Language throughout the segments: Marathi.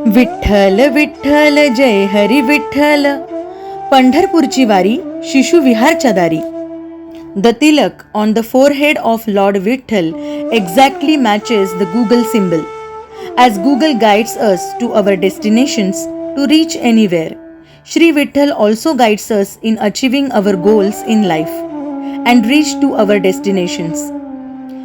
विठ्ठल विठ्ठल जय हरी विठ्ठल पंढरपूरची वारी शिशु विहारच्या दारी the tilak on the forehead of Lord Vitthal exactly matches the Google symbol. As Google guides us to our destinations to reach anywhere, Sri Vitthal also guides us in achieving our goals in life and reach to our destinations.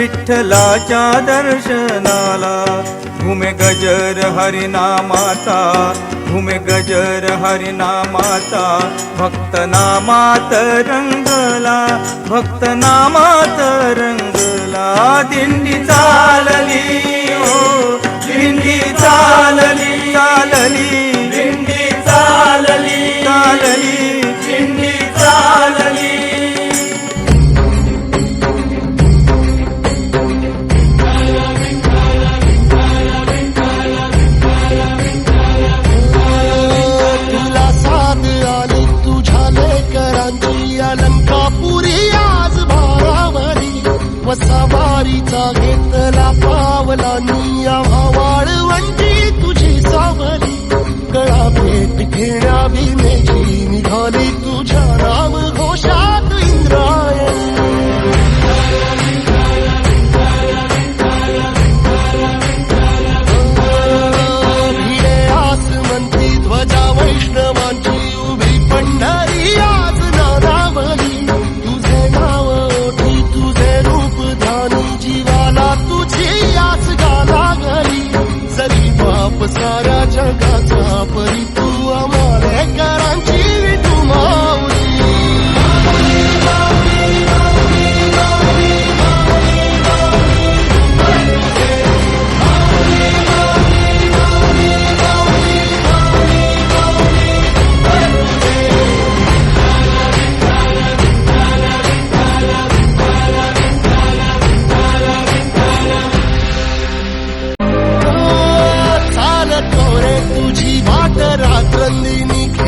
विठ्ठलाच्या दर्शनाला. घुमे गजर हरिनामाचा घुमे गजर हरिनामाचा. भक्त नामात रंगला भक्त नामात रंगला. दिंडी चालली हो दिंडी चालली चालली. अलंकापुरी आज भारावरी वसावारीचा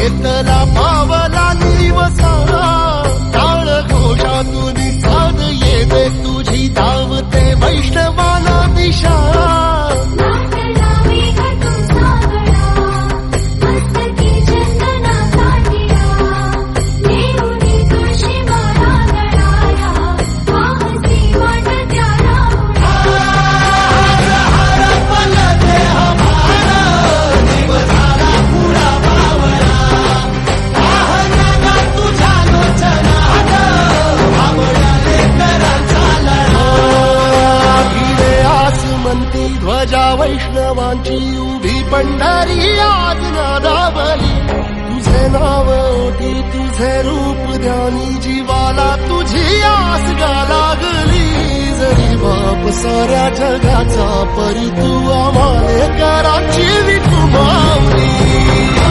रात्रंदिनी भक्तांची उभी पंढारी आज नादावली तुझे नाव ओटी तुझे रूप ध्यानी जीवाला तुझी आस गा लागली. जरी बाप साऱ्या जगाचा परी तू आम्हाला कराची विठू मावली.